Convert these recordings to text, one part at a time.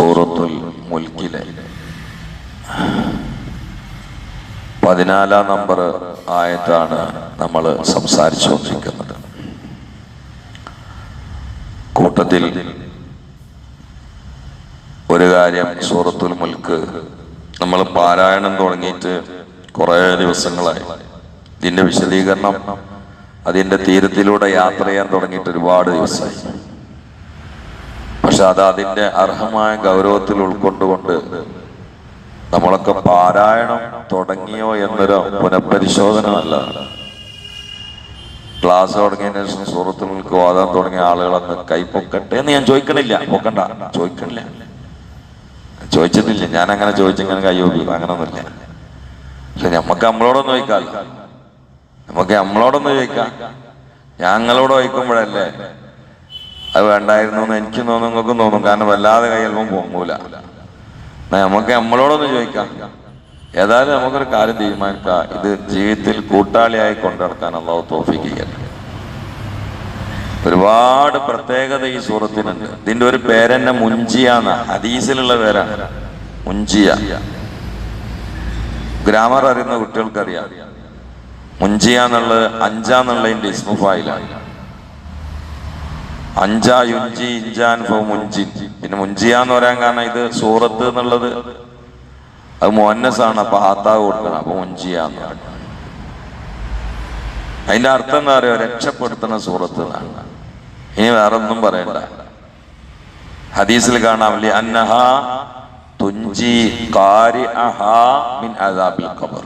സൂറത്തുൽ മുൽക്കിലെ. പതിനാലാം നമ്പർ ആയത്താണ് നമ്മൾ സംസാരിച്ചുകൊണ്ടിരിക്കുന്നത്. കൂട്ടത്തിൽ ഒരു കാര്യം സൂറത്തുൽ മുൽക്ക് നമ്മൾ പാരായണം തുടങ്ങിയിട്ട് കുറേ ദിവസങ്ങളായി. ഇതിന്റെ വിശദീകരണം അതിന്റെ തീരത്തിലൂടെ യാത്ര ചെയ്യാൻ തുടങ്ങിയിട്ട് ഒരുപാട് ദിവസമായി. പക്ഷെ അത് അതിന്റെ അർഹമായ ഗൗരവത്തിൽ ഉൾക്കൊണ്ടുകൊണ്ട് നമ്മളൊക്കെ പാരായണം തുടങ്ങിയോ എന്നൊരു പുനഃപരിശോധന അല്ല ക്ലാസ് തുടങ്ങിയതിന് ശേഷം സുഹൃത്തുക്കൾക്ക് വാദം തുടങ്ങിയ ആളുകളൊന്ന് കൈപ്പൊക്കട്ടെ എന്ന് ഞാൻ ചോദിക്കണില്ല. പൊക്കണ്ട. ചോദിക്കണില്ല. ചോദിച്ചിട്ടില്ല. ഞാൻ അങ്ങനെ ചോദിച്ചിങ്ങനെ കൈ നോക്കി അങ്ങനൊന്നുമില്ല. പക്ഷെ നമുക്ക് നമ്മളോടൊന്ന് ചോദിക്കാം നമുക്ക് നമ്മളോടൊന്ന് ചോദിക്കാം ഞങ്ങളോട് ചോദിക്കുമ്പോഴല്ലേ അത് വേണ്ടായിരുന്നു എന്ന് എനിക്കും തോന്നും നിങ്ങൾക്കും തോന്നും. കാരണം വല്ലാതെ കൈ പോകൂല പൊങ്ങൂല. നമുക്ക് നമ്മളോടൊന്ന് ചോദിക്കാം. ഏതായാലും നമുക്കൊരു കാര്യം തീരുമാനിക്കാം. ഇത് ജീവിതത്തിൽ കൂട്ടാളിയായി കൊണ്ടുനടക്കാൻ അള്ളാഹു തോഫിക്കുകയല്ല ഒരുപാട് പ്രത്യേകത ഈ സൂറത്തിനുണ്ട്. ഇതിന്റെ ഒരു പേരെന്നെ മുഞ്ചിയാന്ന. ഹദീസിലുള്ള പേരാണ്. മുഞ്ചിയ. ഗ്രാമർ അറിയുന്ന കുട്ടികൾക്കറിയാം. മുഞ്ചിയ എന്നുള്ളത് അഞ്ചാന്നുള്ളതിന്റെ ഇസ്മുഫായിലാണ് അഞ്ചാ യുഞ്ചി ഇഞ്ചാൻ ഫോ മുഞ്ചി. പിന്നെ മുഞ്ചിയാന്ന് പറയാൻ കാരണം ഇത് സൂറത്ത് എന്നുള്ളത് അത് മോന്നസാണ് അപ്പൊ ആത്താവ് കൊടുക്കണം അപ്പൊ മുഞ്ചിയാന്ന് അതിന്റെ അർത്ഥം എന്താ പറയുക രക്ഷപ്പെടുത്തുന്ന സൂറത്ത് എന്നാണ്. ഇനി വേറെ ഒന്നും പറയണ്ട. ഹദീസിൽ കാണാം അന്നഹ തുഞ്ചി അഹ മിൻ അദാബിൽ ഖബർ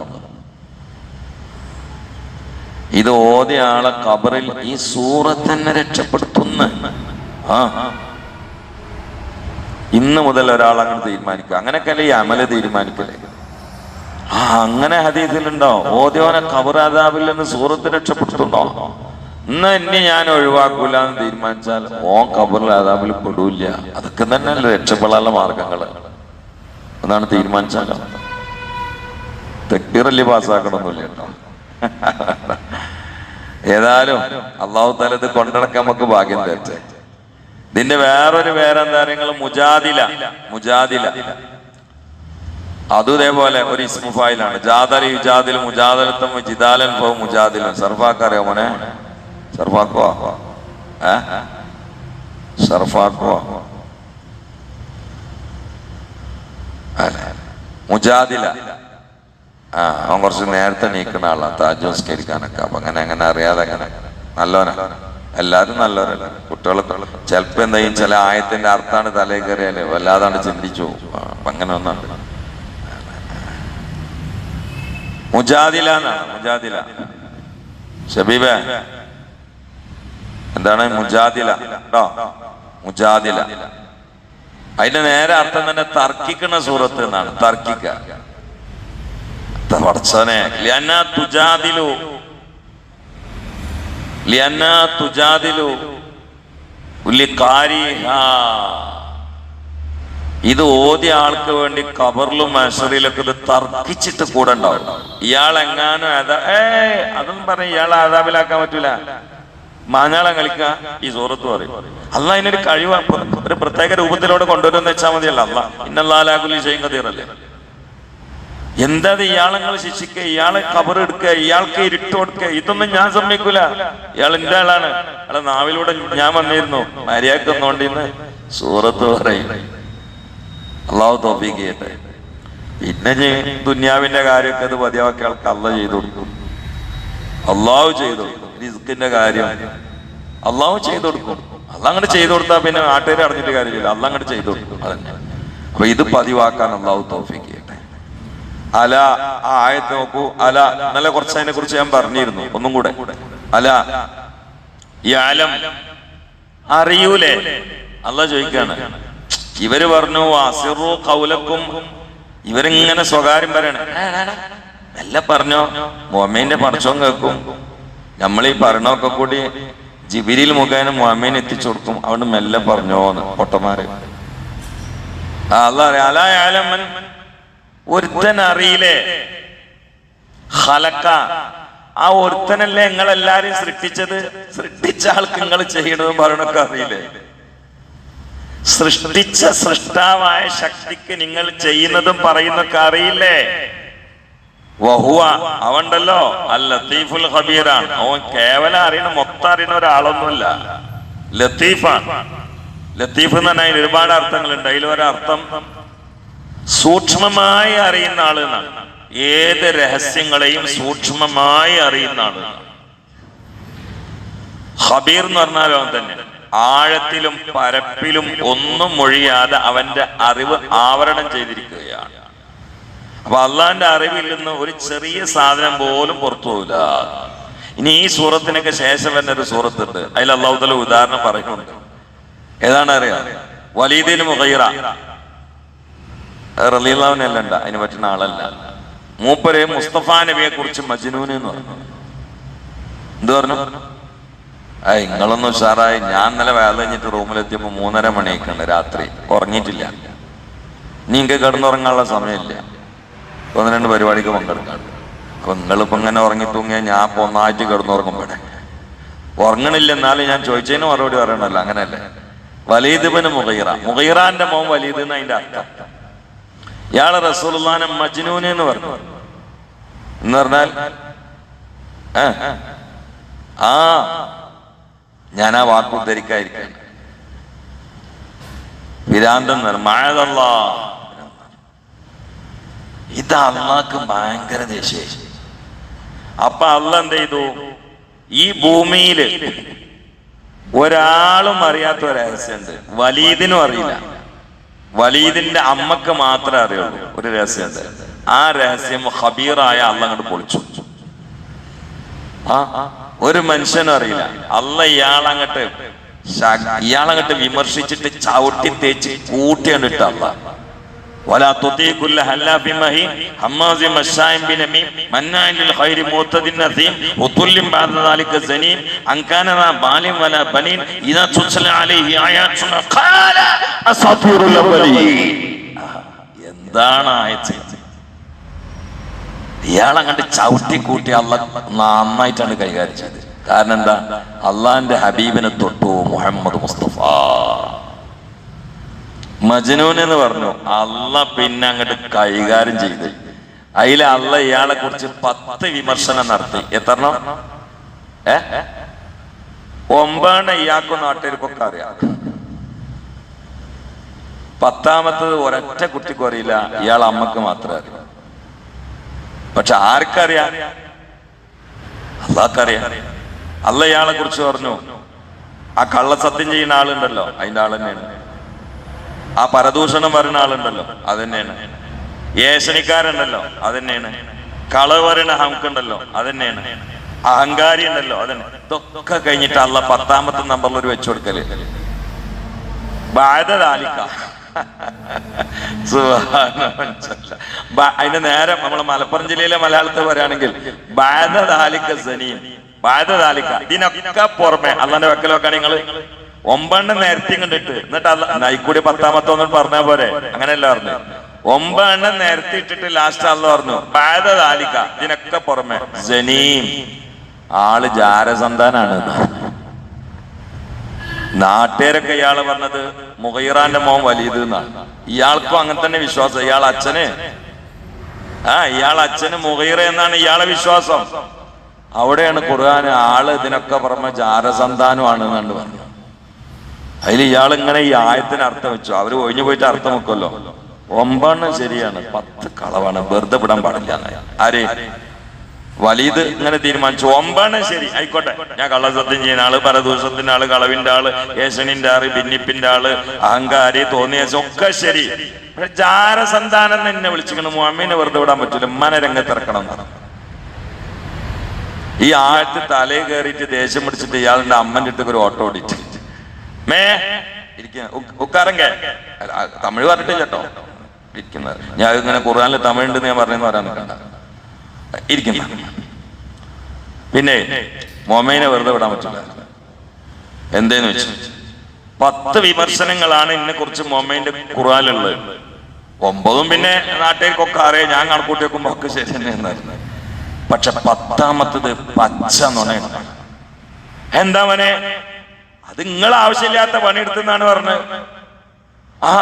ഇത് ഓതിയ കബറിൽ ഈ സൂറത്ത് തന്നെ രക്ഷപ്പെടുത്തുന്ന. ആ. ഇന്ന് മുതൽ ഒരാൾ അങ്ങനെ തീരുമാനിക്കുക അങ്ങനെയൊക്കെയല്ലേ ഈ അമല തീരുമാനിക്കലേ? ആ അങ്ങനെ ഹദീസിലുണ്ടോ? ഓദ്യോനെ ഖബർ അദാബിൽ നിന്ന് സൂറത്ത് രക്ഷപ്പെട്ടിട്ടുണ്ടോ ഇന്ന് എന്നെ ഞാൻ ഒഴിവാക്കൂല എന്ന് തീരുമാനിച്ചാൽ ഓ ഖബറിൽ അദാബിൽ പെടൂല്ല. അതൊക്കെ തന്നെയല്ലേ രക്ഷപ്പെടാനുള്ള മാർഗങ്ങൾ. അതാണ് തീരുമാനിച്ചാലോ? തെക്കീറല്ലേ പാസ്സാക്കണമെന്നില്ല കേട്ടോ. ഏതായാലും അള്ളാഹു താല ഇത് കൊണ്ടിടക്കാൻ നമുക്ക് ഭാഗ്യം തരട്ടെ. ഇതിന്റെ വേറൊരു പേരെന്താ നിങ്ങൾ? മുജാദില. മുജാദില. അതും ഇതേപോലെ ഒരു ഇസ്മുഫായിലാണ് ജാദൽ യുജാദിൽ മുജാദലത്തും ജിദാലൻ ഫോ മുജാദിലും സർഫാക്കറിയോ മോനെ? സർഫാക്കോ ഏ? സർഫാക്കോ മുജാദില. ആ അവൻ കുറച്ച് നേരത്തെ നീക്കുന്ന ആളാണ് താജ് സംസ്കരിക്കാനൊക്കെ അപ്പൊ അങ്ങനെ അങ്ങനെ അറിയാതെ അങ്ങനെ. നല്ലവനാ. എല്ലാരും നല്ലവരല്ല കുട്ടികളൊക്കെ ചിലപ്പോ എന്തെങ്കിലും ചില ആയത്തിന്റെ അർത്ഥാണ് തലയിൽ കയറിയാൽ. വല്ലാതാണ് ചിന്തിച്ചു അങ്ങനെ ഒന്നാണ് മുജാദില മുജാദില. ഷബീബ. എന്താണ്? മുജാദില. കേട്ടോ മുജാദില. അതിന്റെ നേരെ അർത്ഥം തന്നെ തർക്കിക്കുന്ന സൂറത്ത് എന്നാണ്. തർക്കിക്ക. തുജാദിലു. തുജാദിലു. ഇത് ഓതിയ ആൾക്ക് വേണ്ടി കബറിലും മനുഷ്യരിലൊക്കെ ഇത് തർക്കിച്ചിട്ട് കൂടെ ഉണ്ടാവും. ഇയാൾ എങ്ങാനും ഏ അതൊന്നും പറഞ്ഞ ഇയാളെ ആദാബിലാക്കാൻ പറ്റൂല. മാഞ്ഞാളം കളിക്ക. ഈ സൂറത്ത് പറയും. അല്ല അതിനൊരു കഴിവ്. ഒരു പ്രത്യേക രൂപത്തിലൂടെ കൊണ്ടുവരുമെന്ന് വെച്ചാൽ മതിയല്ല. അല്ല ഇന്നല്ലാലാകുലി ചെയ്യുന്ന തീറല്ലേ എന്താ ഇയാളങ്ങൾ ഇയാളെ നിങ്ങൾ ശിക്ഷിക്കുക ഇയാളെ കവർ എടുക്കുക ഇയാൾക്ക് ഇരുട്ട് കൊടുക്കുക ഇതൊന്നും ഞാൻ സമ്മതിക്കൂല. ഇയാൾ എന്റെ ആളാണ്. അയാളെ നാവിലൂടെ ഞാൻ വന്നിരുന്നു. മര്യാദയ്ക്ക് വന്നോണ്ടിന്ന് സൂറത്ത് പറയും. അള്ളാഹു തോപ്പിക്കട്ടെ ചെയ്യട്ടെ. പിന്നെ ദുന്യാവിന്റെ കാര്യമൊക്കെ അത് പതിയാക്കി ആൾക്ക് അല്ല ചെയ്തു കൊടുക്കും. അള്ളാഹു ചെയ്തു കൊടുക്കും. റിസ്കിന്റെ കാര്യം. അള്ളാഹു ചെയ്തു കൊടുക്കും. അല്ല അങ്ങോട്ട് ചെയ്തു കൊടുത്താൽ പിന്നെ നാട്ടുകാരെ അറിഞ്ഞിട്ട് കാര്യമില്ല. അല്ല അങ്ങോട്ട് ചെയ്തു കൊടുക്കും. അപ്പൊ ഇത് പതിവാക്കാൻ അള്ളാഹു തോഫീക്ക് അല ആ ആയത്ത് നോക്കൂ. അല നല്ല കുറച്ച് അതിനെ കുറിച്ച് ഞാൻ പറഞ്ഞിരുന്നു. ഒന്നും കൂടെ. അല ആലം അറിയൂലേ? അല്ല ചോദിക്കാണ്. ഇവർ പറഞ്ഞു അസിറു കൗലക്കും ഇവരിങ്ങനെ സ്വകാര്യം പറയണ. മെല്ലെ പറഞ്ഞോ. മൊമേന്റെ പറച്ചോം കേൾക്കും. നമ്മൾ ഈ പറഞ്ഞൊക്കെ കൂടി ജിബിരിൽ മുഖേന മൊമേൻ എത്തിച്ചു കൊടുക്കും. അവിടെ മെല്ലെ പറഞ്ഞോന്ന് പൊട്ടന്മാര്. അല്ല അറിയാം അല ആലമൻ ഒരുത്തൻ അറിയില്ലേ ഹലക്ക. ആ ഒരുത്തനല്ലേ നിങ്ങൾ എല്ലാരും സൃഷ്ടിച്ചത്? സൃഷ്ടിച്ച ആൾക്ക് നിങ്ങൾ ചെയ്യണതും പറയണൊക്കെ അറിയില്ലേ? സൃഷ്ടിച്ച സൃഷ്ടാവായ ശക്തിക്ക് നിങ്ങൾ ചെയ്യുന്നതും പറയുന്നൊക്കെ അറിയില്ലേ? വഹുവ അവണ്ടല്ലോ. അൽ ലത്തീഫുൽ ഹബീറാണ് അവൻ കേവലം അറിയണ മൊത്തം അറിയണ ഒരാളൊന്നുമില്ല. ലത്തീഫാണ്. ലത്തീഫ് എന്ന് പറഞ്ഞാൽ ഒരുപാട് അർത്ഥങ്ങളുണ്ട്. അതിൽ ഒരർത്ഥം സൂക്ഷ്മമായി അറിയുന്ന ആൾ എന്നാണ്. ഏത് രഹസ്യങ്ങളെയും സൂക്ഷ്മമായി അറിയുന്ന ആൾ. ഹബീർ എന്ന് പറഞ്ഞാൽ അവൻ തന്നെ. ആഴത്തിലും പരപ്പിലും ഒന്നും മൊഴിയാതെ അവന്റെ അറിവ് ആവരണം ചെയ്തിരിക്കുകയാണ്. അപ്പൊ അള്ളാന്റെ അറിവിൽ നിന്ന് ഒരു ചെറിയ സാധനം പോലും പുറത്തു പോകില്ല ഇനി ഈ സൂറത്തിനൊക്കെ ശേഷം തന്നെ ഒരു സൂറത്തുണ്ട്. അതിൽ അള്ളാഹുദല ഉദാഹരണം പറയുന്നുണ്ട്. ഏതാണ് അറിയാം? വലീദിന് മുഖൈറ റലീലാവിനല്ല അതിന് പറ്റുന്ന ആളല്ല. മൂപ്പരെ മുസ്തഫ നബിയെ കുറിച്ച് മജ്നൂൻ എന്ന് പറഞ്ഞു. എന്ത് പറഞ്ഞു? ആ നിങ്ങളൊന്നും ഉഷാറായി. ഞാൻ ഇന്നലെ വേല കഴിഞ്ഞിട്ട് റൂമിലെത്തിയപ്പോ മൂന്നര മണിയൊക്കെയാണ് രാത്രി. ഉറങ്ങിയിട്ടില്ല. നീ എനിക്ക് കിടന്നുറങ്ങാനുള്ള സമയമില്ല. ഒന്ന് രണ്ട് പരിപാടിക്ക് പങ്കെടുക്കാൻ അപ്പൊ നിങ്ങളിപ്പോ ഇങ്ങനെ ഉറങ്ങി തൂങ്ങിയാൽ ഞാൻ ഇപ്പൊ ഒന്നായിട്ട് കിടന്നുറങ്ങുമ്പോടെ ഉറങ്ങണില്ല എന്നാലും ഞാൻ ചോദിച്ചതിന് മറുപടി പറയണല്ലോ അങ്ങനെയല്ലേ? വലീദിബിന് മുഗീറ. മുഗീറാന്റെ മോൻ വലീദ് എന്ന് അതിന്റെ അർത്ഥം? ഇയാൾ റസൂലുള്ളാനെ മജ്നൂന് എന്ന് പറഞ്ഞു. എന്ന് പറഞ്ഞാൽ? ആ ഞാൻ ആ വാക്ക് ഉദ്ധരിക്കാതിരിക്കാൻ. വിരാന്തം മഴതല്ല ഇത് അള്ളാക്ക് ഭയങ്കര ദേഷ്യം. അപ്പൊ അള്ള എന്ത് ചെയ്തു? ഈ ഭൂമിയിൽ ഒരാളും അറിയാത്ത ഒരു രഹസ്യമുണ്ട് വലീദിനും അറിയില്ല. വലീദിന്റെ അമ്മക്ക് മാത്രമേ അറിയുള്ളൂ ഒരു രഹസ്യമുണ്ട് ആ രഹസ്യം ഹബീറായ അള്ള അങ്ങോട്ട് പൊളിച്ചു ആ ഒരു മനുഷ്യനും അറിയില്ല അല്ല ഇയാളങ്ങട്ട് ശ- ഇയാളങ്ങട്ട് വിമർശിച്ചിട്ട് ചവിട്ടി തേച്ച് കൂട്ടിയാണ് ഇട്ട അല്ല ولا تطيع كل هلاف مهين هماز مشاء بنميم مناع للخير معتد نثيم وطل بعد ذلك زنيم ان كان ذا بال ولا بنين اذا تتلى عليه اياتنا قال എന്താണ് ഇയാളെ കണ്ട് ചവിട്ടി കൂട്ടി അള്ള നന്നായിട്ടാണ് കൈകാര്യം ചെയ്തത്. കാരണം എന്താ? അള്ളാന്റെ ഹബീബിനെ തൊട്ടു മുഹമ്മദ് മുസ്തഫ. മജനൂൻ എന്ന് പറഞ്ഞു. അള്ള പിന്നെ അങ്ങോട്ട് കൈകാര്യം ചെയ്ത്. അതിൽ അള്ള ഇയാളെ കുറിച്ച് പത്ത് വിമർശനം നടത്തി. എത്രണ്ണം ഏ? ഒമ്പാണ് ഇയാൾക്കൊന്നും നാട്ടുകാർക്കൊക്കെ അറിയാം. പത്താമത്തത് ഒരൊറ്റ കുട്ടിക്കും അറിയില്ല. ഇയാൾ അമ്മയ്ക്ക് മാത്രമേ അറിയൂ. പക്ഷെ ആർക്കറിയാം? അള്ളാഹ്ക്കറിയാം അല്ല ഇയാളെ കുറിച്ച് പറഞ്ഞു. ആ കള്ള സത്യം ചെയ്യുന്ന ആളുണ്ടല്ലോ. അതിന്റെ ആൾ തന്നെയാണ്. ആ പരദൂഷണം പറയുന്ന ആളുണ്ടല്ലോ. അത് തന്നെയാണ്. ഏഷണിക്കാരുണ്ടല്ലോ. അത് തന്നെയാണ്. കളവ് പറയുന്ന ഹംക്കുണ്ടല്ലോ. അത് തന്നെയാണ്. അഹങ്കാരി ഉണ്ടല്ലോ. അതന്നെ ഇതൊക്കെ കഴിഞ്ഞിട്ട് അല്ല പത്താമത്തെ നമ്പറിൽ ഒരു വെച്ചു കൊടുക്കൽ. ബാധതാലിക്ക അതിന്റെ നേരം നമ്മൾ മലപ്പുറം ജില്ലയിലെ മലയാളത്തിൽ പറയുകയാണെങ്കിൽ ബാധതാലിക്ക സനീം. ബാധതാലിക്ക ഇതിനൊക്കെ പുറമെ അള്ളാന്റെ വെക്കൽ വെക്കാണ് നിങ്ങൾ ഒമ്പെണ്ണം നേരത്തെയും കണ്ടിട്ട് എന്നിട്ട് അല്ല നൈക്കൂടി പത്താമത്തെ ഒന്നും പറഞ്ഞ പോരെ. അങ്ങനെയല്ല പറഞ്ഞു. ഒമ്പണ്ണ് നേരത്തെ ഇട്ടിട്ട് ലാസ്റ്റ് അല്ല പറഞ്ഞു. ബാധതാലിക്ക ഇതിനൊക്കെ പുറമെ സനീം. ആൾ ജാരസന്താനാണ്. നാട്ടുകാരൊക്കെ ഇയാൾ പറഞ്ഞത് മുഹൈറാന്റെ മോൻ വലിയത് എന്നാണ് ഇയാൾക്കും അങ്ങനെ തന്നെ വിശ്വാസം. ഇയാൾ അച്ഛന്. ആ ഇയാൾ അച്ഛന് മുഹൈറ എന്നാണ് ഇയാളെ വിശ്വാസം. അവിടെയാണ് ഖുർആൻ ആൾ ഇതിനൊക്കെ പറഞ്ഞ ജാരസന്താനമാണ് എന്നാണ് പറഞ്ഞു അതിൽ ഇയാൾ ഇങ്ങനെ ഈ ആയത്തിന് അർത്ഥം വെച്ചു. അവർ ഒഴിഞ്ഞു പോയിട്ട് അർത്ഥം വെക്കുമല്ലോ. ഒമ്പെണ്ണം ശരിയാണ്. പത്ത് കളവാണ്. വെറുതെ വിടാൻ പാടില്ല. ആര്? വലീത് ഇങ്ങനെ തീരുമാനിച്ചു. ഒമ്പാണ് ശരി. ആയിക്കോട്ടെ. ഞാൻ കള്ളസത്യം ചെയ്യുന്ന ആൾ പരദൂഷത്തിന്റെ ആൾ കളവിന്റെ ആൾ ഏശനിന്റെ ആൾ ഭിന്നിപ്പിന്റെ ആൾ അഹങ്കാരി തോന്നിയ ഒക്കെ ശരി. പക്ഷെ എന്നെ വിളിച്ചിരിക്കണം മുഹമ്മീനെ വെറുതെ വിടാൻ പറ്റില്ല. മനരംഗത്ത് രംഗത്തിറക്കണം ഈ ആഴത്ത് തലേ കയറിയിട്ട് ദേഷ്യം പിടിച്ചിട്ട് ഇയാളുടെ അമ്മന്റെ അടുത്ത് ഒരു ഓട്ടോ ഓടിച്ച്. മേ ഇരിക്കേ. ഉക്കാരങ്ക. തമിഴ് പറഞ്ഞിട്ടില്ല കേട്ടോ. ഇരിക്കുന്നത്. ഞാൻ ഇങ്ങനെ ഖുർആാനിൽ തമിഴ് ഉണ്ടെന്ന് ഞാൻ പറഞ്ഞെന്ന് പറയാൻ നിൽക്കണ്ട. ഇരിക്കുന്ന പിന്നെ മൊമേനെ വെറുതെ വിടാൻ പറ്റില്ല. എന്തേന്ന് വെച്ചു? പത്ത് വിമർശനങ്ങളാണ് ഇന്നെ കുറിച്ച് മൊമേന്റെ കുറാലുള്ളത് ഒമ്പതും പിന്നെ നാട്ടുകാർക്കൊക്കെ അറിയാം. ഞാൻ കണക്കൂട്ടി വെക്കുമ്പോ ഒക്കെ ശരി എന്നായിരുന്നു പക്ഷെ പത്താമത്തത് പച്ച നുണയാണ്. എന്താ മോനെ? അത് നിങ്ങൾ ആവശ്യമില്ലാത്ത പണിയെടുത്തെന്നാണ് പറഞ്ഞത്. ആ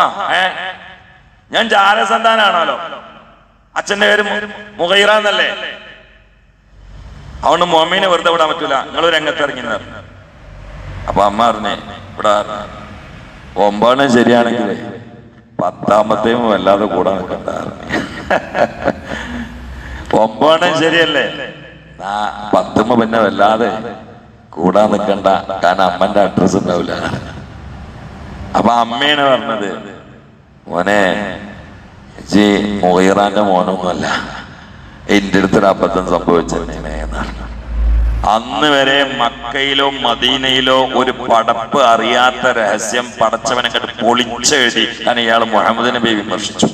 ഏ? ഞാൻ ജാരസന്താനാണല്ലോ. അച്ഛന്റെ പേര് മുഹൈറ എന്നല്ലേ? അതുകൊണ്ട് മൊമ്മീനെ വെറുതെ വിടാൻ പറ്റൂല. നിങ്ങൾ രംഗത്ത് ഇറങ്ങി. അപ്പൊ അമ്മ പറഞ്ഞേ ഇവിടെ ഒമ്പതെണ്ണം ശരിയാണെങ്കിൽ പത്താമത്തെയും വല്ലാതെ കൂടാൻ നിൽക്കണ്ട ഒമ്പതെണ്ണം ശരിയല്ലേ? പത്തുമ്പോ പിന്നെ വല്ലാതെ കൂടാൻ നിൽക്കണ്ട കാരണം അമ്മന്റെ അഡ്രസ് ഉണ്ടാവില്ല അപ്പൊ അമ്മയാണ് പറഞ്ഞത് മോനെ ജി മുഹീറാന്റെ മോനൊന്നുമല്ല. എന്റെ അടുത്തൊരു അബദ്ധം സംഭവിച്ചെന്നേ അന്ന് വരെ മക്കയിലോ മദീനയിലോ ഒരു പടപ്പ് അറിയാത്ത രഹസ്യം പടച്ചവനെ കണ്ട് പൊളിച്ചെഴുതി ഞാൻ ഇയാൾ മുഹമ്മദ് നബി വിമർശിച്ചു.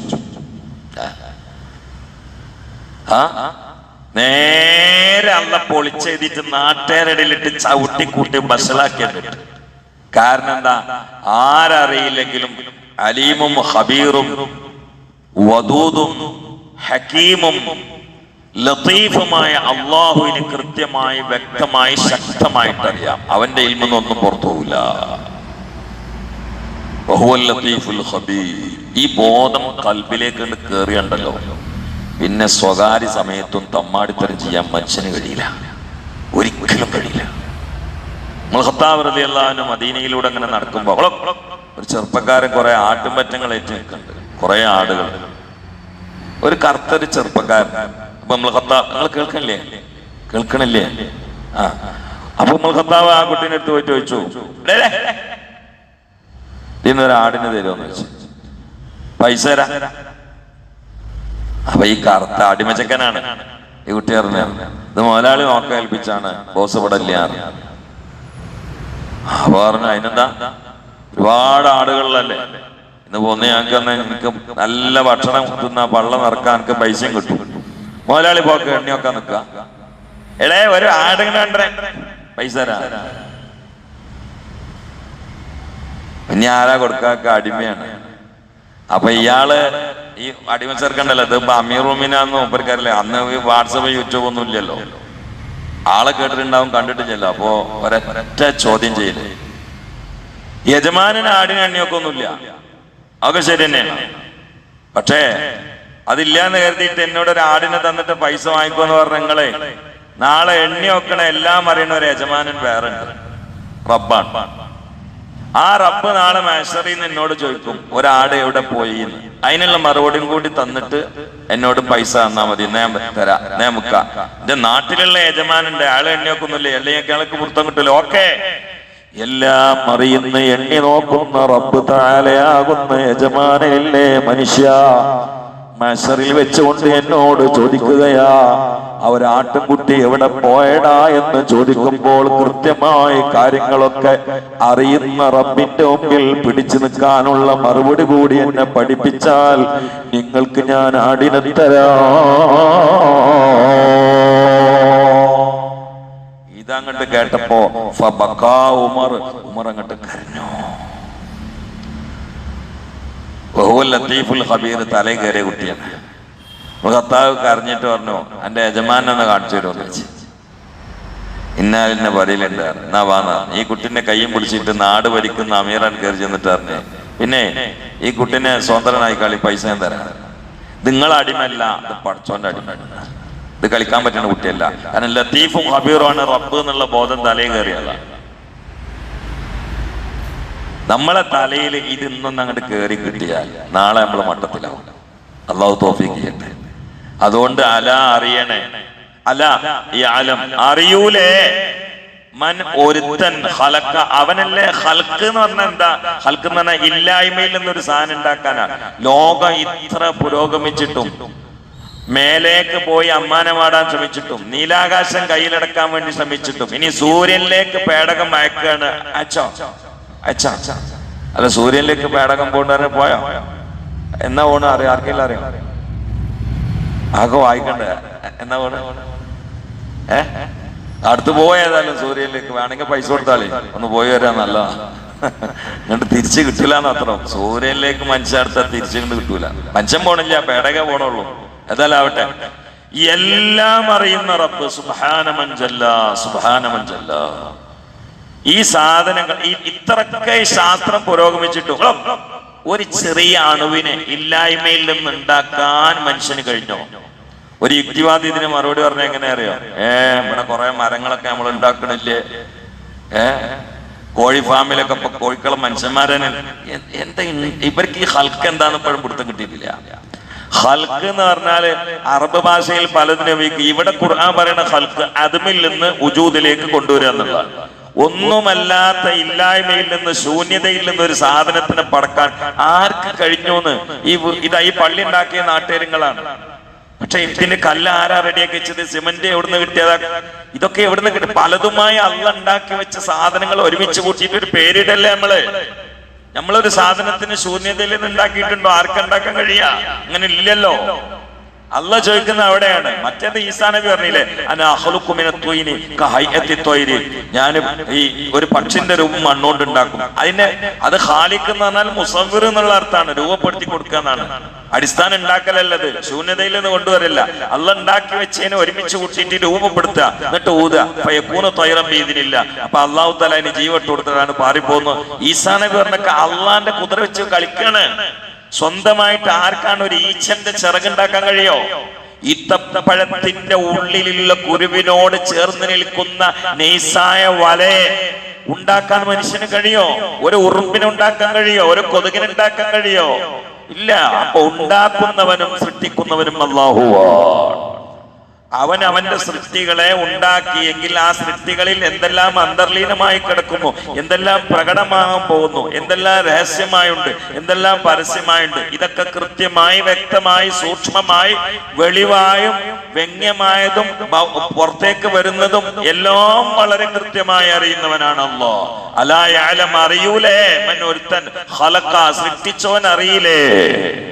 നേരെ അല്ല പൊളിച്ചെഴുതിയിട്ട് നാട്ടേരടയിലിട്ട് ചവിട്ടി കൂട്ടി ബസ്സിലാക്കിയിട്ടുണ്ട് കാരണം എന്താ? ആരറിയില്ലെങ്കിലും അലീമും ഹബീറും വദൂദും ഹക്കീമും ലത്തീഫുമായ അള്ളാഹുവിന് കൃത്യമായി വ്യക്തമായി ശക്തമായിട്ട് അറിയാം അവന്റെ പുറത്തു വഹുവൽ ലത്തീഫുൽ ഖബീർ. ഈ ബോധം കൽബിലേക്ക് കേറിയണ്ടല്ലോ. പിന്നെ സ്വകാര്യ സമയത്തും തമ്മാടിത്തരം ചെയ്യാൻ മനുഷ്യന് കഴിയില്ല. ഒരിക്കലും കഴിയില്ല. റളിയല്ലാഹു മദീനയിലൂടെ അങ്ങനെ നടക്കുമ്പോൾ ഒരു ചെറുപ്പക്കാരൻ കുറെ ആട്ടുംപറ്റങ്ങൾ ഏറ്റു കുറെ ആടുകൾ. ഒരു കറുത്തൊരു ചെറുപ്പക്കാരൻ. അപ്പൊ നമ്മൾ ഖത്താബ് നിങ്ങൾ കേൾക്കണില്ലേ? കേൾക്കണില്ലേ? ആ. അപ്പൊ നമ്മൾ ഖത്താബ് ആ കുട്ടീനെ എടുത്ത് പോയിട്ട് ചോദിച്ചു ഇന്ന് ഒരു ആടിന് തരുമെന്ന് വെച്ചു പൈസ തരാം. അപ്പൊ ഈ കറുത്ത അടിമച്ചക്കനാണ്. ഈ കുട്ടി പറഞ്ഞു ഇത് മുതലാളി നോക്ക ഏൽപ്പിച്ചാണ്. ബോസ് എന്ന്." അപ്പൊ പറഞ്ഞു അതിനെന്താ? ഒരുപാട് ആടുകളിലല്ലേ ഇന്ന് പോന്ന് ഞങ്ങൾക്ക് നിങ്ങൾക്ക് നല്ല ഭക്ഷണം കിട്ടുന്ന പള്ള നിറക്കാൻ എനിക്ക് പൈസയും കിട്ടും. മുതലാളി പോക്ക് എണ്ണിയൊക്കെ നിൽക്കുക. എടേ ഒരു ആടിങ്ങനെ പൈസ ഇനി ആരാ കൊടുക്കാക്ക അടിമയാണ്. അപ്പൊ ഇയാൾ ഈ അടിമ ചേർക്കണ്ടല്ലോ ഇത് ഇപ്പൊ അമീർ റൂമിനാന്ന് മൂപ്പർക്കറിയില്ലേ അന്ന് വാട്സപ്പ് യൂട്യൂബ് ഒന്നും ഇല്ലല്ലോ. ആളെ കേട്ടിട്ടുണ്ടാവും കണ്ടിട്ടില്ലല്ലോ. അപ്പോ ഒരൊറ്റ ചോദ്യം ചെയ്യില്ലേ യജമാനൻ ആടിന് എണ്ണിയൊക്കെ ഒന്നുമില്ല. അതൊക്കെ ശരി തന്നെയാണ് പക്ഷേ അതില്ല എന്ന് കരുതിയിട്ട് എന്നോട് ഒരു ആടിനെ തന്നിട്ട് പൈസ വാങ്ങിക്കുമെന്ന് പറഞ്ഞ നിങ്ങളെ നാളെ എണ്ണി വെക്കണ എല്ലാം അറിയണ ഒരു യജമാനൻ വേറെ റബ്ബാണ്. ആ റബ്ബ് നാളെ മാഷറിൽ നിന്ന് എന്നോട് ചോദിക്കും ഒരാട് എവിടെ പോയി എന്ന് അതിനുള്ള മറുപടിയും കൂടി തന്നിട്ട് എന്നോട് പൈസ തന്നാ മതി. എന്നാ തരാം എന്നാ ഞാൻ മുക്ക എന്റെ നാട്ടിലുള്ള യജമാനുണ്ട് അയാൾ എണ്ണി വെക്കുന്നില്ലേ അല്ലെങ്കിൽ അയാൾക്ക് പുറത്തം കിട്ടില്ല ഓക്കെ. എല്ലാം അറിയുന്ന എണ്ണി നോക്കുന്ന റബ്ബ് താലയാകുന്ന യജമാനല്ലേ മനുഷ്യ? മഷറിൽ വെച്ചുകൊണ്ട് എന്നോട് ചോദിക്കുകയാ അവരാട്ടുംകുട്ടി എവിടെ പോയടാ? എന്ന് ചോദിക്കുമ്പോൾ കൃത്യമായി കാര്യങ്ങളൊക്കെ അറിയുന്ന റബ്ബിന്റെ മുമ്പിൽ പിടിച്ചു നിൽക്കാനുള്ള മറുപടി കൂടി എന്നെ പഠിപ്പിച്ചാൽ നിങ്ങൾക്ക് ഞാൻ ആടിനെ തരാം ഇതങ്ങോട്ട് കേട്ടപ്പോ ഉമർ. ഉമർ അങ്ങോട്ട് കരഞ്ഞു. ലത്തീഫുൽ ഹബീർ തലേ കയറിയ കുട്ടിയാണ്. ഭർത്താവ് കരഞ്ഞിട്ട് പറഞ്ഞു എന്റെ യജമാനെന്ന് കാണിച്ചു തരുമെന്ന് വെച്ച് ഇന്നാലിന്റെ വരിയിലുണ്ട്. എന്നാ വാന്ന ഈ കുട്ടിന്റെ കയ്യും പിടിച്ചിട്ട് നാട് ഭരിക്കുന്ന അമീറാൻ കയറി ചെന്നിട്ട് പറഞ്ഞു പിന്നെ ഈ കുട്ടിനെ സ്വതന്ത്രനായി കളി പൈസ തരാം. നിങ്ങളടിമല്ല അത് പഠിച്ചോന്റെ അടിമ ഇത് കളിക്കാൻ പറ്റുന്ന കുട്ടിയല്ല. കാരണം ലത്തീഫും ഹബീറുമാണ് റബ്ബ് എന്നുള്ള ബോധം തലയിൽ കയറിയതാണ് നമ്മളെ തലയിൽ ഇത് ഇന്നൊന്നും അങ്ങോട്ട് കയറി കിട്ടിയാൽ നാളെ നമ്മൾ മട്ടത്തിലാവും. അള്ളാഹു തോഫീക്ക് ചെയ്യട്ടെ. അതുകൊണ്ട് അല അറിയണേ. അല ഈ ആലം. അറിയൂലേ? മൻ ഒരുത്തൻ ഹലക്ക അവനല്ലേ ഹൽക്ക് എന്ന് പറഞ്ഞാൽ എന്താ? ഹൽക്ക് എന്ന് പറഞ്ഞാൽ ഇല്ലായ്മയിൽ നിന്നൊരു സാധനം ഉണ്ടാക്കാനാണ് ലോകം ഇത്ര പുരോഗമിച്ചിട്ടും മേലേക്ക് പോയി അമ്മാനമാടാൻ ശ്രമിച്ചിട്ടും നീലാകാശം കയ്യിലടക്കാൻ വേണ്ടി ശ്രമിച്ചിട്ടും. ഇനി സൂര്യനിലേക്ക് പേടകം അയക്കാണ് അച്ഛോ അച്ഛാ അല്ല സൂര്യനിലേക്ക് പേടകം കൊണ്ടുവരെ പോയോ? എന്നാ പോണ? അറിയാം? ആർക്കെല്ലാം അറിയാം? ആകെ വായിക്കണ്ടേ? എന്നാ പോണ? ഏ? അടുത്ത് പോയേതായാലും സൂര്യനിലേക്ക്. വേണമെങ്കിൽ പൈസ കൊടുത്താലേ. ഒന്ന് പോയി വരാൻ നല്ല എന്നിട്ട് തിരിച്ച് കിട്ടില്ല എന്നത്രം സൂര്യനിലേക്ക് മനുഷ്യ അടുത്താൽ തിരിച്ചു കിട്ടൂല. മനുഷ്യൻ പോണില്ല പേടകേ പോണുള്ളൂ. ഏതായാലും ആവട്ടെ എല്ലാം അറിയുന്ന റബ്ബ് സുബാനമഞ്ചല്ല സുബാനമഞ്ചല്ല ഈ സാധനങ്ങൾ ഈ ഇത്രയൊക്കെ ശാസ്ത്രം പുരോഗമിച്ചിട്ടും ഒരു ചെറിയ അണുവിനെ ഇല്ലായ്മയിൽ നിന്ന് ഉണ്ടാക്കാൻ മനുഷ്യന് കഴിഞ്ഞോ? ഒരു യുക്തിവാദി ഇതിന് മറുപടി പറഞ്ഞ എങ്ങനെ അറിയോ? ഏ ഇവിടെ കുറെ മരങ്ങളൊക്കെ നമ്മൾ ഉണ്ടാക്കണില്ലേ? ഏ കോഴി ഫാമിലൊക്കെ ഇപ്പൊ കോഴിക്കളും മനുഷ്യന്മാരെ എന്താ ഇവർക്ക് ഈ ഹൽക്ക് എന്താന്ന് ഇപ്പോഴും പിടുത്തം കിട്ടിയിട്ടില്ല. ഹൽക്ക് എന്ന് പറഞ്ഞാൽ അറബ് ഭാഷയിൽ പലതിനും ഉപയോഗിക്കും ഇവിടെ ഖുർആൻ പറയുന്ന ഹൽക്ക് അതുമിൽ നിന്ന് ഉജൂദിലേക്ക് കൊണ്ടുവരിക എന്നുള്ളതാണ്. ഒന്നുമല്ലാത്ത ഇല്ലായ്മയിൽ നിന്ന് ശൂന്യതയിൽ നിന്ന് ഒരു സാധനത്തിനെ പടക്കാൻ ആർക്ക് കഴിഞ്ഞു എന്ന് ഈ ഇതായി ഇതാ ഈ പള്ളി ഉണ്ടാക്കിയ നാട്ടുകാര്യങ്ങളാണ്. പക്ഷെ ഇതിന് കല്ല് ആരാ റെഡിയാക്കി വെച്ചത്? സിമന്റ് എവിടുന്ന് കിട്ടിയതാ? ഇതൊക്കെ എവിടുന്ന് കിട്ടും? പലതുമായി അള്ള ഉണ്ടാക്കി വെച്ച സാധനങ്ങൾ ഒരുമിച്ച് കൂട്ടിയിട്ട് ഒരു പേരിടല്ലേ നമ്മൾ? നമ്മളൊരു സാധനത്തിന് ശൂന്യതയിൽ നിന്ന് ഉണ്ടാക്കിയിട്ടുണ്ടോ? ആർക്കുണ്ടാക്കാൻ കഴിയാ? അങ്ങനെ ഇല്ലല്ലോ. അല്ല ചോദിക്കുന്ന അവിടെയാണ്. മറ്റേത് ഈസാ നബി പറഞ്ഞില്ലേ ഞാൻ ഈ ഒരു പക്ഷിന്റെ രൂപം മണ്ണുകൊണ്ട് ഉണ്ടാക്കും. അതിനെ അത് ഹാലിക്ക് എന്ന് പറഞ്ഞാൽ മുസവ്വിർ എന്നുള്ള അർത്ഥമാണ് രൂപപ്പെടുത്തി കൊടുക്കുക എന്നാണ്. അടിസ്ഥാനം ഉണ്ടാക്കലല്ലത് ശൂന്യതയിൽ നിന്ന് കൊണ്ടുവരില്ല. അല്ല ഉണ്ടാക്കി വെച്ചതിനെ ഒരുമിച്ച് കൂട്ടിയിട്ട് രൂപപ്പെടുത്തുക എന്നിട്ട് ഊതുക. ഫയക്കൂന തൊയറം ചെയ്തിനില്ല അപ്പൊ അള്ളാഹു തല അതിന് ജീവട്ട് കൊടുത്തതാണ് പാറിപ്പോന്നു ഈസാ നബി പറഞ്ഞൊക്കെ അള്ളാന്റെ കുതിര വെച്ച് കളിക്കാണ്. സ്വന്തമായിട്ട് ആർക്കാണ് ഒരു ഈച്ചന്റെ ചിറകുണ്ടാക്കാൻ കഴിയോ? ഈത്തപ്പഴത്തിന്റെ ഉള്ളിലുള്ള കുരുവിനോട് ചേർന്ന് നിൽക്കുന്ന നെയ്സായ വലയെ ഉണ്ടാക്കാൻ മനുഷ്യന് കഴിയോ? ഒരു ഉറുമ്പിനെ ഉണ്ടാക്കാൻ കഴിയോ? ഒരു കൊതുകിനെ ഉണ്ടാക്കാൻ കഴിയോ? ഇല്ല അപ്പൊ ഉണ്ടാക്കുന്നവനും സൃഷ്ടിക്കുന്നവനും അള്ളാഹുവാണ് അവൻ അവന്റെ സൃഷ്ടികളെ ഉണ്ടാക്കിയെങ്കിൽ ആ സൃഷ്ടികളിൽ എന്തെല്ലാം അന്തർലീനമായി കിടക്കുന്നു എന്തെല്ലാം പ്രകടമാകാൻ പോകുന്നു എന്തെല്ലാം രഹസ്യമായുണ്ട് എന്തെല്ലാം പരസ്യമായുണ്ട് ഇതൊക്കെ കൃത്യമായി വ്യക്തമായി സൂക്ഷ്മമായി വെളിവായും വ്യംഗ്യമായതും പുറത്തേക്ക് വരുന്നതും എല്ലാം വളരെ കൃത്യമായി അറിയുന്നവനാണല്ലോ അലായാലും അറിയൂലേ? മൻ ഒരുത്തൻ ഹലക്ക സൃഷ്ടിച്ചവൻ അറിയില്ലേ?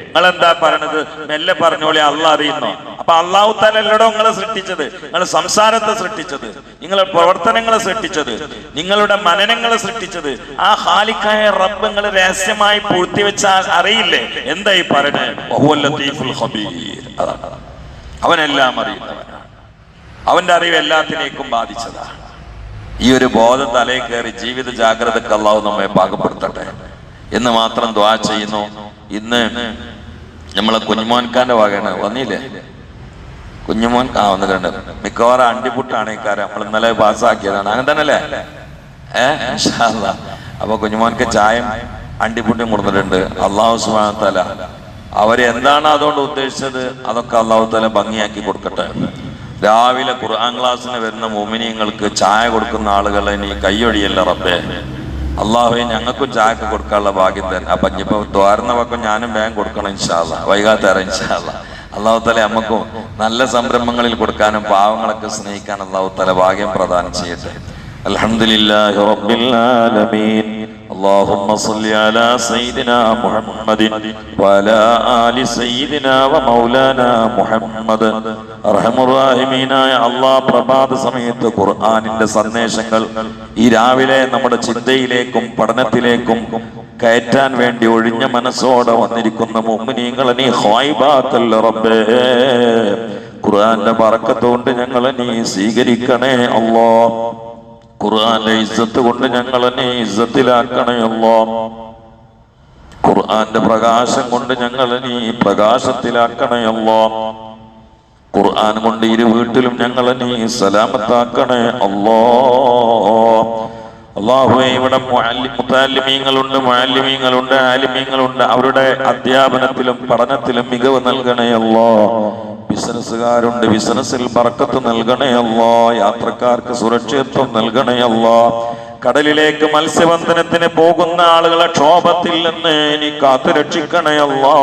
നിങ്ങൾ എന്താ പറയണത്? മെല്ലെ പറഞ്ഞോളെ അള്ള അറിയുന്നു? അപ്പൊ അള്ളാഹു തലല്ലടോ നിങ്ങളെ സൃഷ്ടിച്ചത്. നിങ്ങളുടെ സംസാരത്തെ സൃഷ്ടിച്ചത്. നിങ്ങളുടെ പ്രവർത്തനങ്ങളെ സൃഷ്ടിച്ചത്. നിങ്ങളുടെ മനനങ്ങളെ സൃഷ്ടിച്ചത്. ആ ഹാലിക്കായ റബ്ബ് നിങ്ങൾ രഹസ്യമായി പൂഴ്ത്തി വെച്ചാൽ അറിയില്ലേ? എന്തായി ഖബീർ. അവനെല്ലാം അറിയുന്നവനാണ്. അവന്റെ അറിവ് എല്ലാത്തിനേക്കും ബാധിച്ചതാണ് ഈ ഒരു ബോധം തലയിൽ കയറി ജീവിത ജാഗ്രതക്ക് അള്ളാഹു നമ്മെ പാകപ്പെടുത്തട്ടെ. എന്ന് മാത്രം ദ്വാ ചെയ്യുന്നു. ഇന്ന് നമ്മളെ കുഞ്ഞുമോൻഖാന്റെ വകയാണ്. വന്നില്ലേ? കുഞ്ഞുമോൻ ആ വന്ന് കണ്ട്. മിക്കവാറും അണ്ടിപുട്ടാണ് കാര്യം. നമ്മൾ ഇന്നലെ പാസ്സാക്കിയതാണ്. അങ്ങനെ തന്നെയല്ലേ? ഏഹ്. അപ്പൊ കുഞ്ഞുമോൻക്ക് ചായം അണ്ടിപുട്ടും കൊടുത്തിട്ടുണ്ട്. അള്ളാഹു സുബാനത്തല അവരെ അവർ എന്താണ് അതുകൊണ്ട് ഉദ്ദേശിച്ചത്? അതൊക്കെ അള്ളാഹു തല ഭംഗിയാക്കി കൊടുക്കട്ടെ. രാവിലെ ഖുർആൻ ക്ലാസ്സിന് വരുന്ന മോമിനിയങ്ങൾക്ക് ചായ കൊടുക്കുന്ന ആളുകളെ നീ കൈയൊഴിയല്ല റബ്ബേ. അള്ളാഹുവെ ഞങ്ങൾക്കും ചായ കൊടുക്കാനുള്ള ഭാഗ്യം തരാം. അപ്പൊ ഇനിയിപ്പോ ദ്വാരുന്ന പക്കം ഞാനും വേഗം കൊടുക്കണം ഇൻഷാല്ല വൈകാത്തറ ഇൻഷാല്ല അള്ളാഹു തല നമുക്കും നല്ല സംരംഭങ്ങളിൽ കൊടുക്കാനും പാവങ്ങളൊക്കെ സ്നേഹിക്കാൻ അള്ളാഹു തല ഭാഗ്യം പ്രദാനം ചെയ്യട്ടെ അൽഹംദുലില്ലാഹി റബ്ബിൽ ആലമീൻ اللهم صل على سيدنا محمد وعلى آل سيدنا ومولانا محمد അർഹമുറാഹിമീനായ അള്ളാഹ് പ്രഭാത സമയത്ത് ഖുർആനിന്റെ സന്ദേശങ്ങൾ ഈ രാവിലെ നമ്മുടെ ചിന്തയിലേക്കും പഠനത്തിലേക്കും കയറ്റാൻ വേണ്ടി ഒഴിഞ്ഞ മനസ്സോടെ വന്നിരിക്കുന്ന മുമ്മിനീങ്ങളെ നീ ഹായിബാക്കല്ല റബ്ബേ? ഖുർആന്റെ പറക്കത്തുകൊണ്ട് ഞങ്ങളെ നീ സ്വീകരിക്കണേ അല്ലോ. ഖുർആന്റെ ഇസ്സത്ത് കൊണ്ട് ഞങ്ങളെ നീ ഇസ്സത്തിലാക്കണേ അല്ലോ. ഖുർആന്റെ പ്രകാശം കൊണ്ട് ഞങ്ങളെ നീ പ്രകാശത്തിലാക്കണേ അല്ലോ. ഖുർആൻ കൊണ്ട് ഇരു വീട്ടിലും ഞങ്ങളെ നീ സലാമത്താക്കണേ അല്ലോ. അള്ളാഹുവെ ഇവിടെ മുത്താലിമീങ്ങളുണ്ട് മുഅല്ലിമീങ്ങളുണ്ട് ആലിമീങ്ങളുണ്ട്. അവരുടെ അധ്യാപനത്തിലും പഠനത്തിലും മികവ് നൽകണേ അല്ലോ ബിസിനസ്സുകാരുണ്ട് ബിസിനസ്സിൽ ബർക്കത്ത് നൽകണേ അല്ലോ യാത്രക്കാർക്ക് സുരക്ഷിതത്വം നൽകണേ അല്ലോ കടലിലേക്ക് മത്സ്യബന്ധനത്തിന് പോകുന്ന ആളുകളെ ക്ഷോഭത്തിൽ നിന്ന് നീ രക്ഷിക്കണയല്ലോ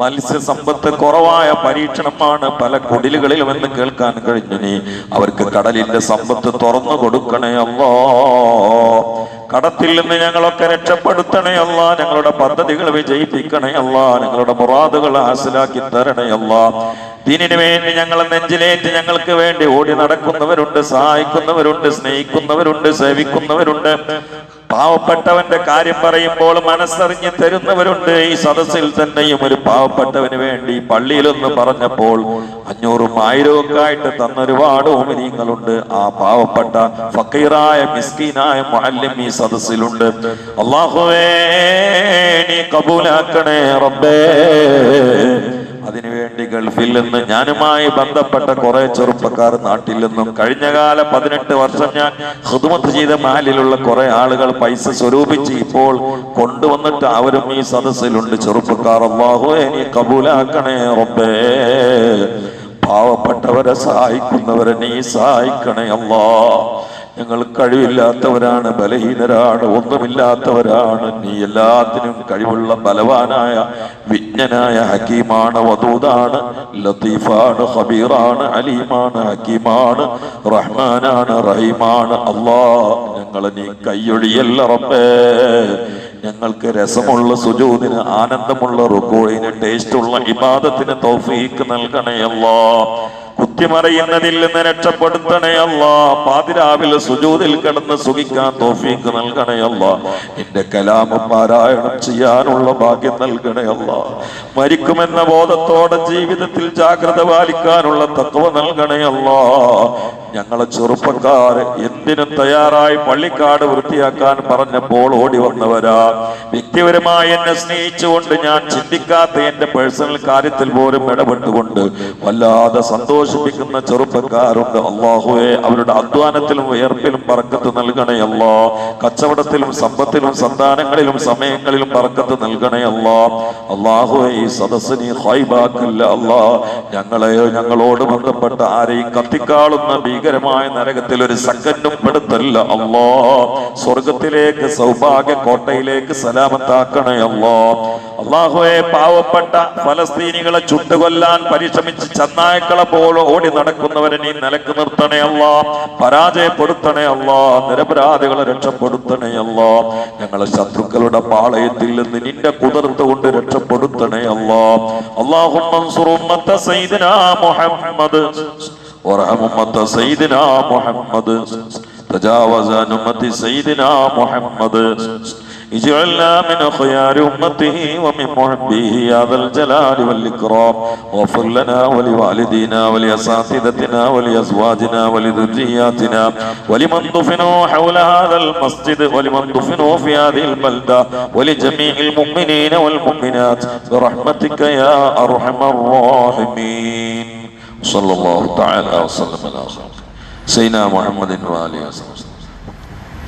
മത്സ്യസമ്പത്ത് കുറവായ പരീക്ഷണമാണ് പല കുടിലുകളിലും എന്ന് കേൾക്കാൻ കഴിഞ്ഞു നീ. അവർക്ക് കടലിന്റെ സമ്പത്ത് തുറന്നു കൊടുക്കണയല്ലോ കടത്തിൽ നിന്ന് ഞങ്ങളൊക്കെ രക്ഷപ്പെടുത്തണയല്ല ഞങ്ങളുടെ പദ്ധതികൾ വിജയിപ്പിക്കണയല്ല ഞങ്ങളുടെ മുറാദുകൾ ഹാസിലാക്കി തരണയല്ല ദീനിനു വേണ്ടി ഞങ്ങൾ നെഞ്ചിലേറ്റ് ഞങ്ങൾക്ക് വേണ്ടി ഓടി നടക്കുന്നവരുണ്ട് സഹായിക്കുന്നവരുണ്ട് സ്നേഹിക്കുന്നവരുണ്ട് സേവിക്കുന്നവരുണ്ട്. പാവപ്പെട്ടവന്റെ കാര്യം പറയുമ്പോൾ മനസ്സറിഞ്ഞ് തരുന്നവരുണ്ട്. ഈ സദസ്സിൽ തന്നെയും ഒരു പാവപ്പെട്ടവന് വേണ്ടി പള്ളിയിലൊന്ന് പറഞ്ഞപ്പോൾ അഞ്ഞൂറും ആയിരവും ഒക്കെ ആയിട്ട് തന്ന ഒരുപാട് ആ പാവപ്പെട്ട ഫക്കീറായ മിസ്കീനായ മുഅല്ലിം ഈ സദസ്സിലുണ്ട്. അള്ളാഹുവേ നീ കബൂലാക്കണേ റബ്ബേ. അതിനുവേണ്ടി ഗൾഫിൽ നിന്ന് ഞാനുമായി ബന്ധപ്പെട്ട കുറെ ചെറുപ്പക്കാർ നാട്ടിൽ നിന്നും കഴിഞ്ഞ കാല പതിനെട്ട് വർഷം ഞാൻ ഹുദുമത്ത് ചെയ്ത മാലിലുള്ള കുറെ ആളുകൾ പൈസ സ്വരൂപിച്ച് ഇപ്പോൾ കൊണ്ടുവന്നിട്ട് അവരും ഈ സദസ്സിലുണ്ട്. ചെറുപ്പക്കാർ അള്ളാഹു നീ കബൂലാക്കണേ റബ്ബേ. പാവപ്പെട്ടവരെ സഹായിക്കുന്നവരെ നീ സഹായിക്കണേ അല്ലാ. ഞങ്ങൾ കഴിവില്ലാത്തവരാണ് ബലഹീനരാണ് ഒന്നുമില്ലാത്തവരാണ്. നീ എല്ലാത്തിനും കഴിവുള്ള ബലവാനായ വിജ്ഞനായ ഹക്കീമാണ് വദൂദാണ് ലത്തീഫാണ് ഹബീറാണ് അലീമാണ് ഹക്കീമാണ് റഹ്മാനാണ് റഹീമാണ്. അള്ളാ ഞങ്ങളെ നീ കയ്യൊഴിയല്ല റബ്ബേ. ഞങ്ങൾക്ക് രസമുള്ള സുജൂദിന് ആനന്ദമുള്ള റുക്കോഴിന് ടേസ്റ്റുള്ള ഇബാദത്തിന് തൗഫീക്ക് നൽകണേ അല്ലാ കുത്തിമറിയുന്നതിൽ നിന്ന് രക്ഷപ്പെടുത്തണേ പാതിരാവിലെ സുജൂതിൽ കിടന്ന് സുഖിക്കാൻ തോഫീക്ക് നൽകണേ അല്ല. എന്റെ കലാമം പാരായണം ചെയ്യാനുള്ള ഭാഗ്യം നൽകണേ അല്ല. മരിക്കുമെന്ന ബോധത്തോടെ ജീവിതത്തിൽ ജാഗ്രത പാലിക്കാനുള്ള തത്വ നൽകണയല്ല ഞങ്ങളെ ചെറുപ്പക്കാര് എന്തിനും തയ്യാറായി പള്ളിക്കാട് വൃത്തിയാക്കാൻ പറഞ്ഞപ്പോൾ ഓടി വന്നവരാ. വ്യക്തിപരമായി എന്നെ സ്നേഹിച്ചുകൊണ്ട് ഞാൻ ചിന്തിക്കാത്ത എന്റെ പേഴ്സണൽ കാര്യത്തിൽ പോലും ഇടപെട്ടുകൊണ്ട് വല്ലാതെ സന്തോഷിപ്പിക്കുന്ന ചെറുപ്പക്കാരുണ്ട്. അള്ളാഹുവെ അവരുടെ അധ്വാനത്തിലും ഉയർപ്പിലും പറക്കത്ത് നൽകണയല്ലോ കച്ചവടത്തിലും സമ്പത്തിലും സന്താനങ്ങളിലും സമയങ്ങളിലും പറക്കത്ത് നൽകണയല്ലോ അള്ളാഹുവെ ഈ സദസ്സിനെ ഹൈബാക്കില്ല അല്ലാ. ഞങ്ങളെയോ ഞങ്ങളോട് ബന്ധപ്പെട്ട ആരെയും കത്തിക്കാളുന്ന ഭീകരമായ നരകത്തിൽ ഒരു സെക്കൻഡും പെടുത്തല്ല അല്ലോ. സ്വർഗത്തിലേക്ക് സൗഭാഗ്യ കോട്ടയിലേക്ക് സലാമത്താക്കണേ അല്ലാ. അള്ളാഹുവെ പാവപ്പെട്ട ഫലസ്തീനികളെ ചുട്ടുകൊല്ലാൻ പരിശ്രമിച്ച് ചന്നായക്കളെ പോലെ ഓടി നടക്കുന്നവരെ നീ നിലയ്ക്ക് നിർത്തണേ അല്ല പരാജയപ്പെടുത്തണേ അല്ല നിരപരാധികളെ രക്ഷപ്പെടുത്തണേ അല്ല ഞങ്ങളെ ശത്രുക്കളുടെ പാളയത്തിൽ നിന്ന് നിന്റെ കുതിർത്ത് കൊണ്ട് രക്ഷപ്പെടുത്തണേ അല്ല. അള്ളാഹു മുഹമ്മദ്. മുഹമ്മദ്. തജാവസ മുഹമ്മദ്. محمد تجاوز عن أمة سيدنا محمد اجعلنا من خيار أمته ومن محبيه يا ذا الجلال والإكرام واغفر لنا ولوالدينا ولأساتذتنا ولأزواجنا ولذرياتنا ولمن دفنوا حول هذا المسجد ولمن دفنوا في هذه البلدة ولجميع المؤمنين والمؤمنات برحمتك يا أرحم الراحمين صلى الله تعالى وسلم على سيدنا محمد وآله وسلم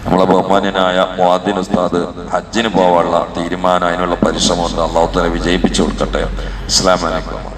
നമ്മളെ ബഹുമാന്യനായ മുഅദ്ദിൻ ഉസ്താദ് ഹജ്ജിന് പോവാനുള്ള തീരുമാനം അതിനുള്ള പരിശ്രമം ഉണ്ട് അള്ളാഹു തല വിജയിപ്പിച്ചു കൊടുക്കട്ടെ. അലൈക്കും.